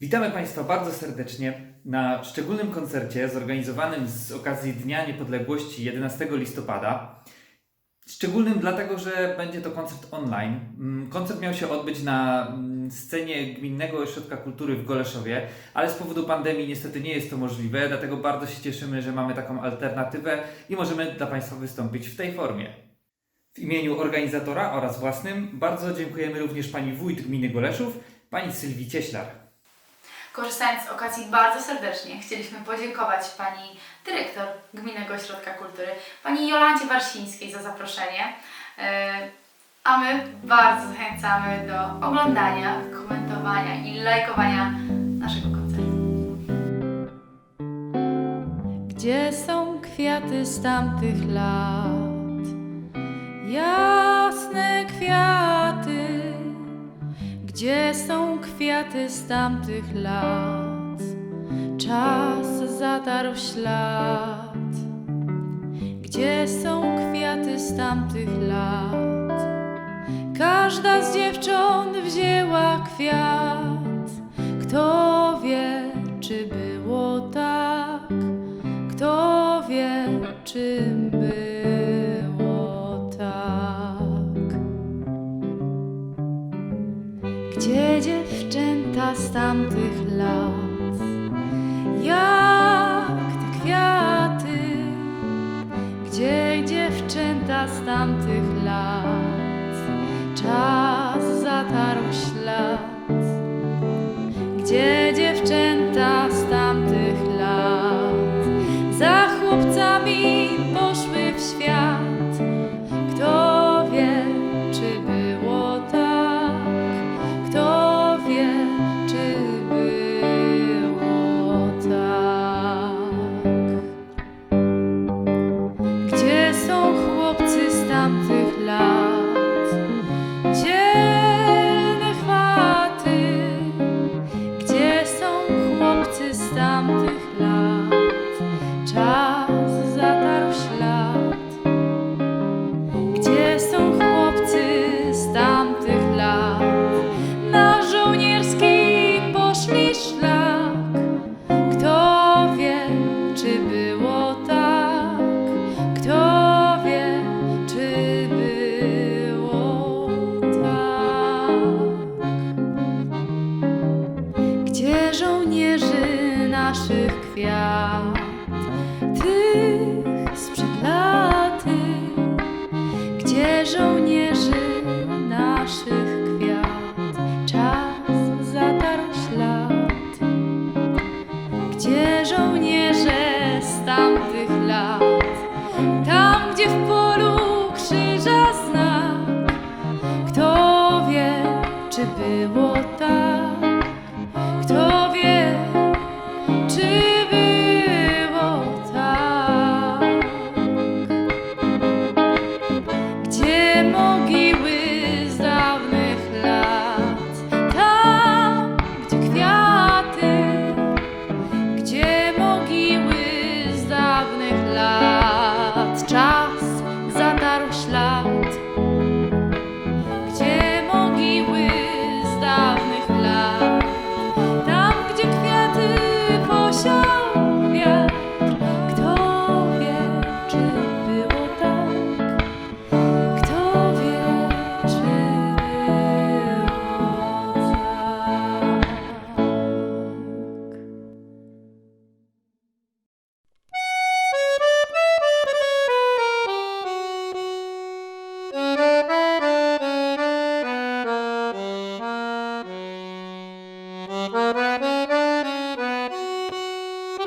Witamy Państwa bardzo serdecznie na szczególnym koncercie zorganizowanym z okazji Dnia Niepodległości 11 listopada. Szczególnym dlatego, że będzie to koncert online. Mm, Koncert miał się odbyć na mm, scenie Gminnego Ośrodka Kultury w Goleszowie, ale z powodu pandemii niestety nie jest to możliwe, dlatego bardzo się cieszymy, że mamy taką alternatywę i możemy dla Państwa wystąpić w tej formie. W imieniu organizatora oraz własnym bardzo dziękujemy również Pani Wójt Gminy Goleszów, Pani Sylwii Cieślar. Korzystając z okazji bardzo serdecznie chcieliśmy podziękować Pani Dyrektor Gminnego Ośrodka Kultury, Pani Jolancie Barsińskiej za zaproszenie. Yy, A my bardzo zachęcamy do oglądania, komentowania i lajkowania naszego koncertu. Gdzie są kwiaty z tamtych lat? Jasne kwiaty. Gdzie są kwiaty z tamtych lat? Czas zatarł ślad. Gdzie są kwiaty z tamtych lat? Każda z dziewcząt wzięła kwiat. Kto wie, czy było tak? Kto wie, czy z tamtych lat? Jak te kwiaty? Gdzie dziewczęta z tamtych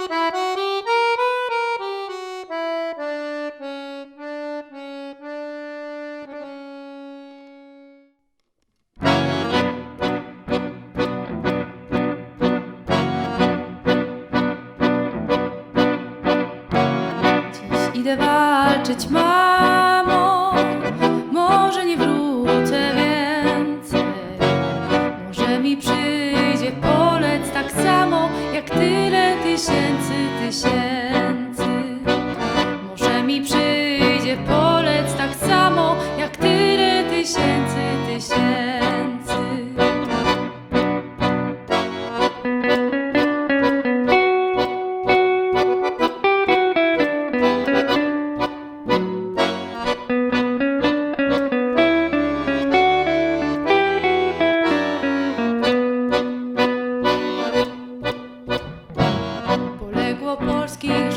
Dziś 些。po polskich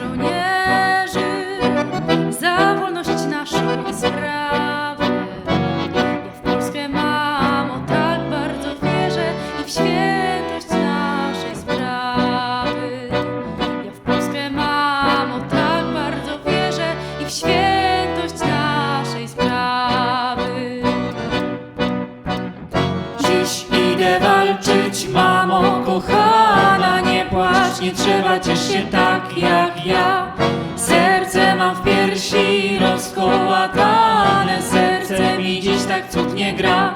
nie trzeba, ciesz się tak jak ja. Serce mam w piersi rozkołatane, serce mi dziś tak cudnie gra.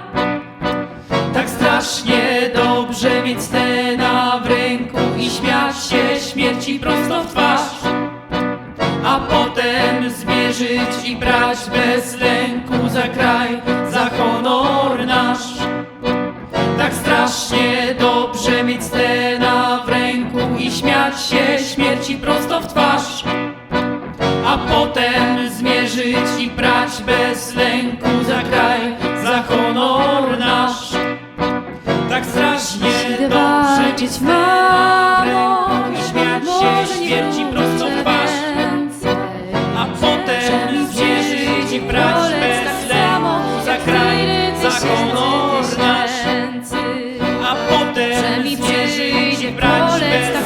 Tak strasznie dobrze mieć stena w ręku i śmiać się śmierci prosto w twarz. A potem zmierzyć i brać bez lęku za kraj, za honor nasz. Tak strasznie i śmiać się śmierci prosto w twarz. A potem zmierzyć i brać bez lęku za kraj, za honor nasz. Tak strasznie dobrze mieć w ręku i śmiać się śmierci prosto w twarz. A potem zmierzyć i brać bez lęku za kraj, za honor nasz. A potem zmierzyć i brać bez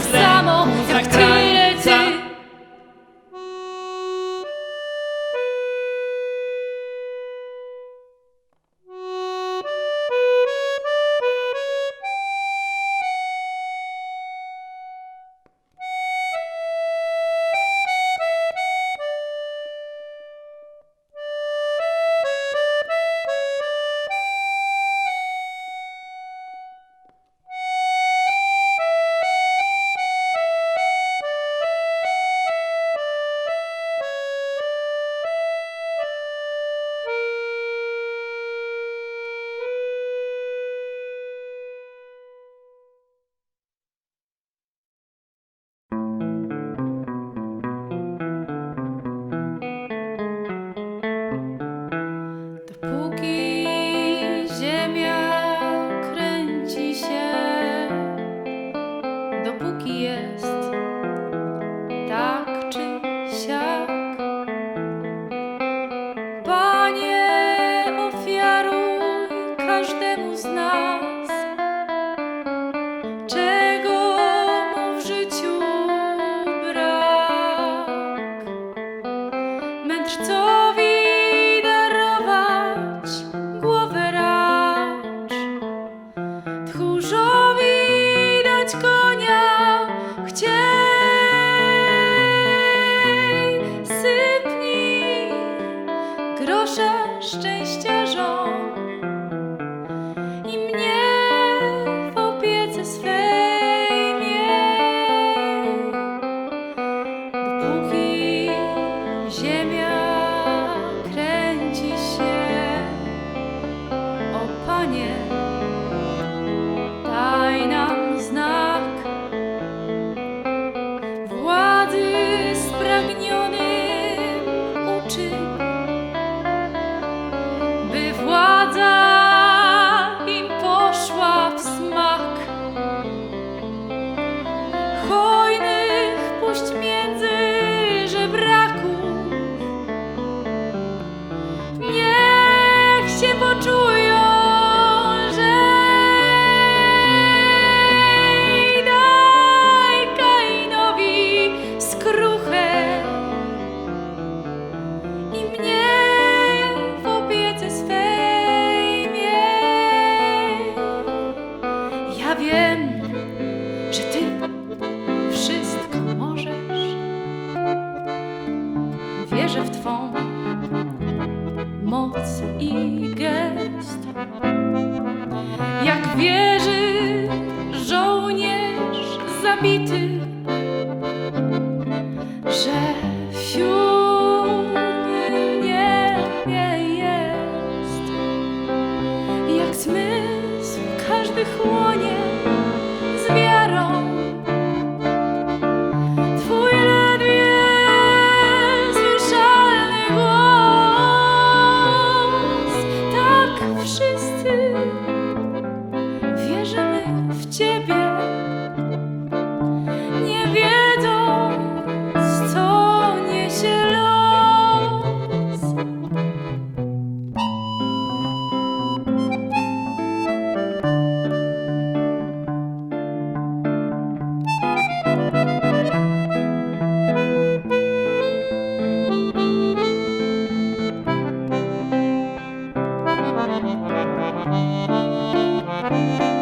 konia grosze szczęściarzom Wierzy żołnierz zabity, Bye.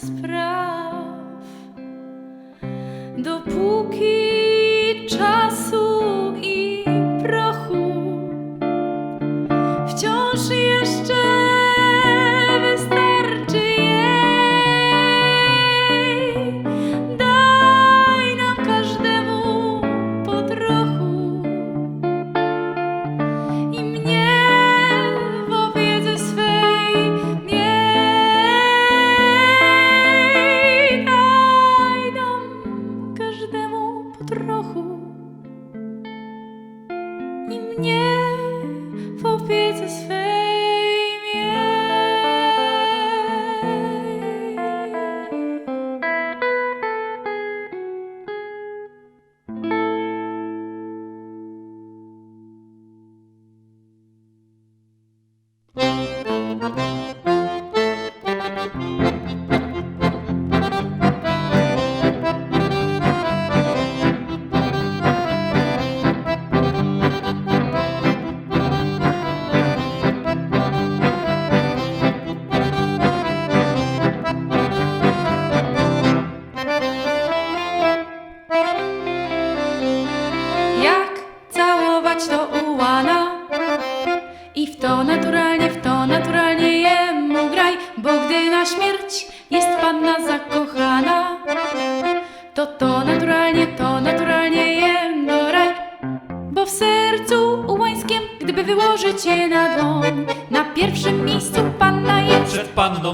справ, допоки.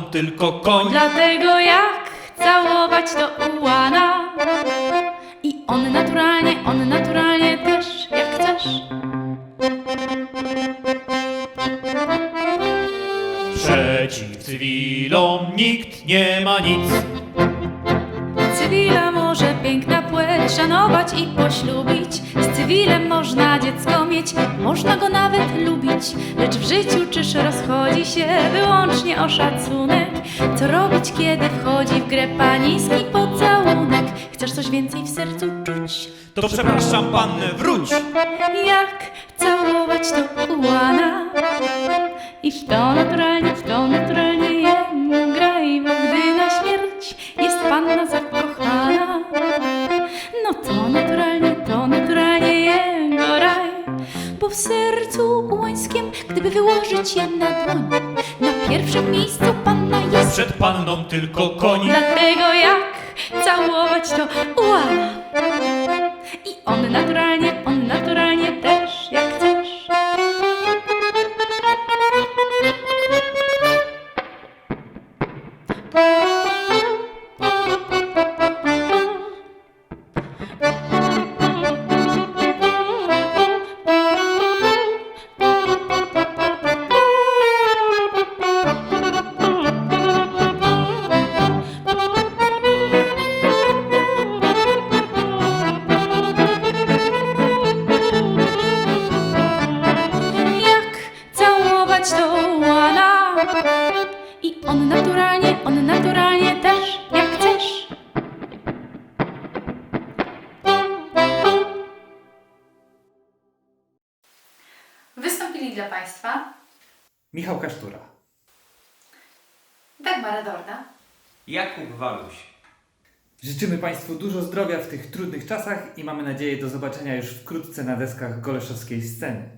Tylko. Dlatego jak całować to ułana I on naturalnie, on naturalnie też jak chcesz Przeciw cywilom nikt nie ma nic. Cywila może piękna płeć szanować i poślubić. Z cywilem można dziecko mieć, można go nawet lubić. Lecz w życiu czyż rozchodzi się wyłącznie o szacunek? Co robić, kiedy wchodzi w grę pański pocałunek? Chcesz coś więcej w sercu czuć? To przepraszam pannę, wróć. Jak całować to ułana? I w to naturalnie, w to naturalnie Przed panną tylko koń. Dlatego jak całować to I on naturalnie, on naturalnie też jak chcesz Wystąpili dla Państwa Michał Kasztura. Dagmara Dorda, Jakub Waluś. Życzymy Państwu dużo zdrowia w tych trudnych czasach i mamy nadzieję do zobaczenia już wkrótce na deskach goleszowskiej sceny.